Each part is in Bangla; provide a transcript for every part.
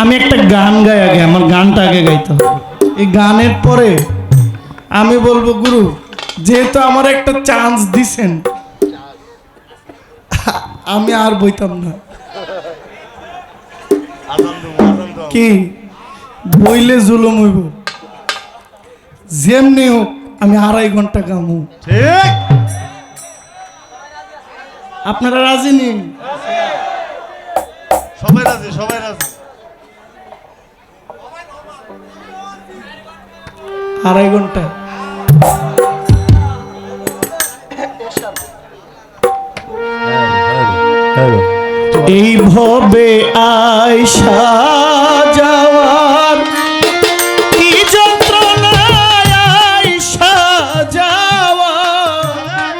আমি একটা গান গাই আগে আমার গানটা আগে গাইতে হবে। এই গানের পরে আমি বলব গুরু যেহেতু আমার একটা চান্স দিছেন আমি আর বইতাম না। কি? বইলে জুলুম হইব। যেমনি হোক আমি আড়াই ঘণ্টা গামু। ঠিক। আপনারা রাজি নেই? সবাই রাজি সবাই রাজি। আড়াই ঘণ্টা। এই ভবে আয়সা যাওয়ার কি যন্ত্রণা আয়সা যাওয়ার?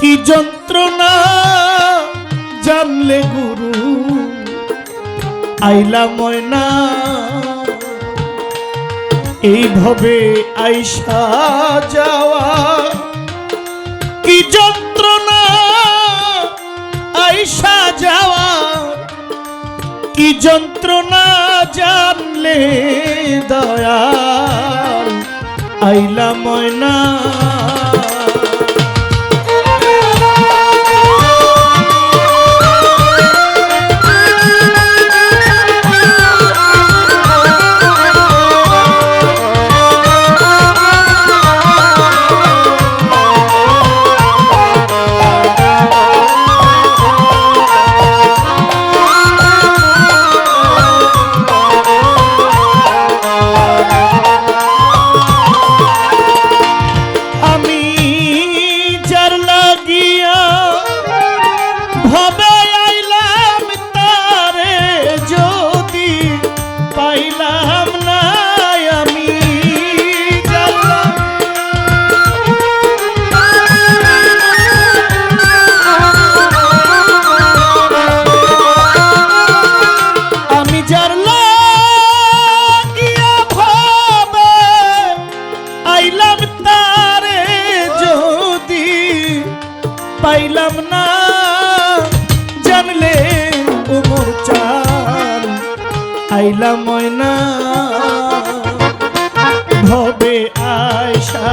কি যন্ত্রণা জানলে গুরু? আইলা ময়না এই ভবে আইসা যাওয়া কি যন্ত্রণা? আইসা যাওয়া কি যন্ত্রণা জানলে দয়া আইলা ময়না পাইলাম না জানলে উমর চাল আইলাম ময়না ভবে আয়সা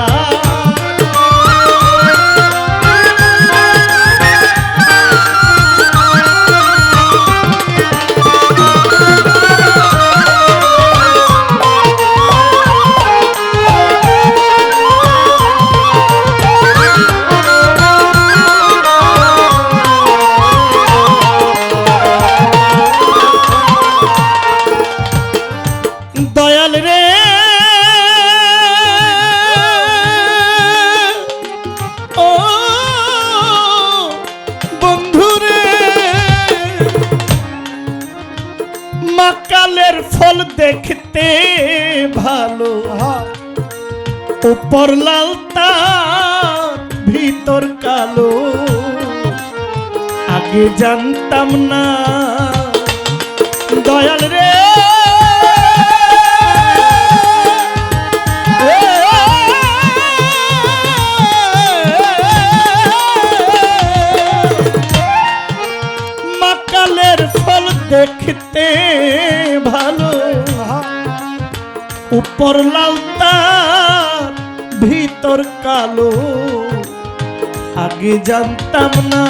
ভালো উপর লাল তার, ভিতর কালো। আগে জানতাম না। দয়াল রে। মাকালের ফল দেখতে ভালো উপর লাউতার ভিতর কালো। আগে জানতাম না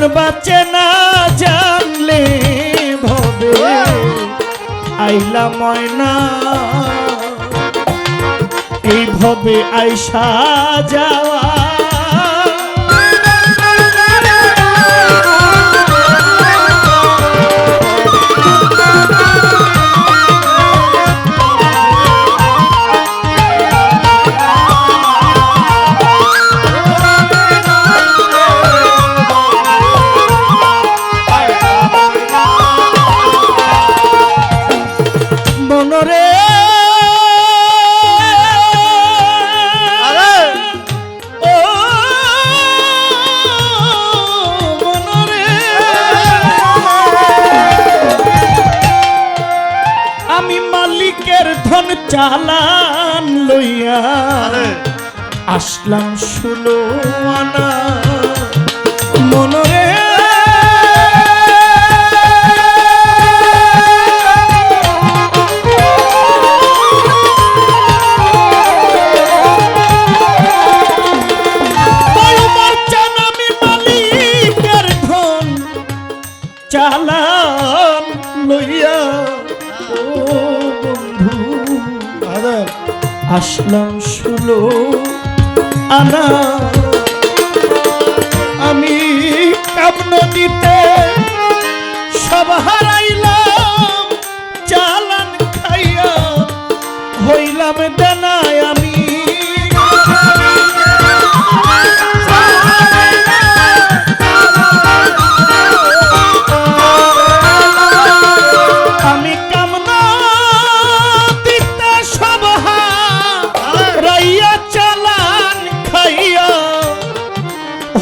প্রাণ বাঁচে না জানলে ভবে। আইলা ময়না। এই ভবে আইসা যাওয়া মনরে আমি মালিকের ধন চালান লইয়া আসলাম সুলো আনা মনরে চালান লইয়া বন্ধু আসলাম শুনো আনা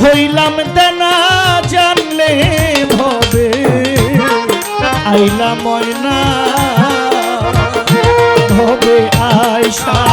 হইলাম দেনা জানলে ভবে। আইলাম ময়না ভবে আয়সা।